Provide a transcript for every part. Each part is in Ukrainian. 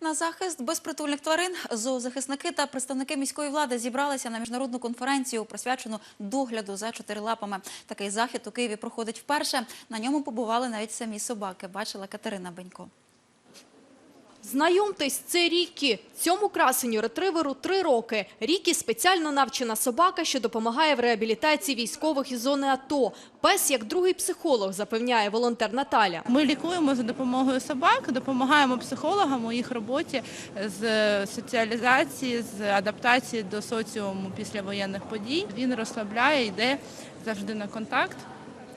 На захист безпритульних тварин зоозахисники та представники міської влади зібралися на міжнародну конференцію, присвячену догляду за чотирилапами. Такий захід у Києві проходить вперше. На ньому побували навіть самі собаки. Бачила Катерина Бенько. Знайомтесь, це Рікі. Цьому красеню ретриверу три роки. Рікі – спеціально навчена собака, що допомагає в реабілітації військових із зони АТО. Пес як другий психолог, запевняє волонтер Наталя. Ми лікуємо за допомогою собак, допомагаємо психологам у їх роботі з соціалізації, з адаптації до соціуму після воєнних подій. Він розслабляє, йде завжди на контакт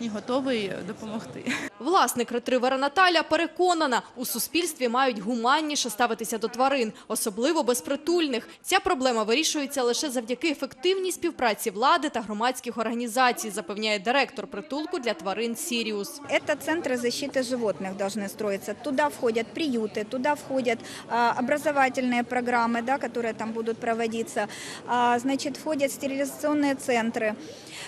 і готовий допомогти. Власник ретривера Наталя переконана, у суспільстві мають гуманніше ставитися до тварин, особливо безпритульних. Ця проблема вирішується лише завдяки ефективній співпраці влади та громадських організацій, запевняє директор притулку для тварин «Сіріус». Это центры защиты животных должны строиться. Туда входят приюты, туда входят а, образовательные программы, да, которые там будут проводиться. А, значит, входят стерилизационные центры.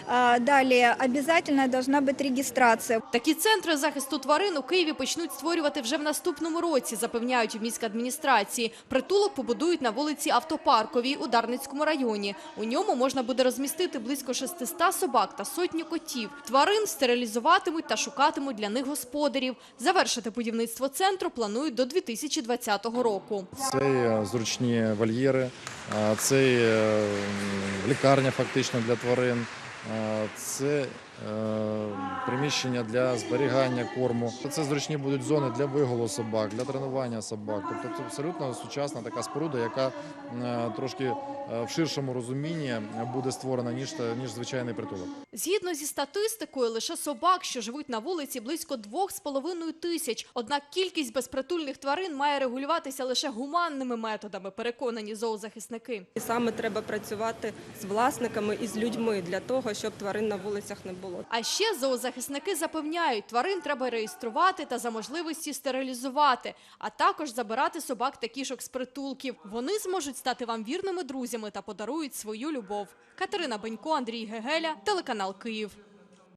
А, далее обязательно должна быть регистрация. Такі центри захисту тварин у Києві почнуть створювати вже в наступному році, запевняють у міській адміністрації. Притулок побудують на вулиці Автопарковій у Дарницькому районі. У ньому можна буде розмістити близько 600 собак та сотні котів. Тварин стерилізуватимуть та шукатимуть для них господарів. Завершити будівництво центру планують до 2020 року. Це е, зручні вольєри, е, це е, лікарня фактично для тварин, це приміщення для зберігання корму. Це зручні будуть зони для виголу собак, для тренування собак. Тобто це абсолютно сучасна така споруда, яка е, трошки е, в ширшому розумінні буде створена ніж ніж звичайний притулок. Згідно зі статистикою, лише собак, що живуть на вулиці, близько 2,5 тисяч. Однак кількість безпритульних тварин має регулюватися лише гуманними методами, переконані зоозахисники. І саме треба працювати з власниками і з людьми для того, щоб тварин на вулицях не було. А ще зоозахисники запевняють, тварин треба реєструвати та за можливості стерилізувати, а також забирати собак та кішок з притулків. Вони зможуть стати вам вірними друзями та подарують свою любов. Катерина Бенько, Андрій Гегеля, телеканал Київ.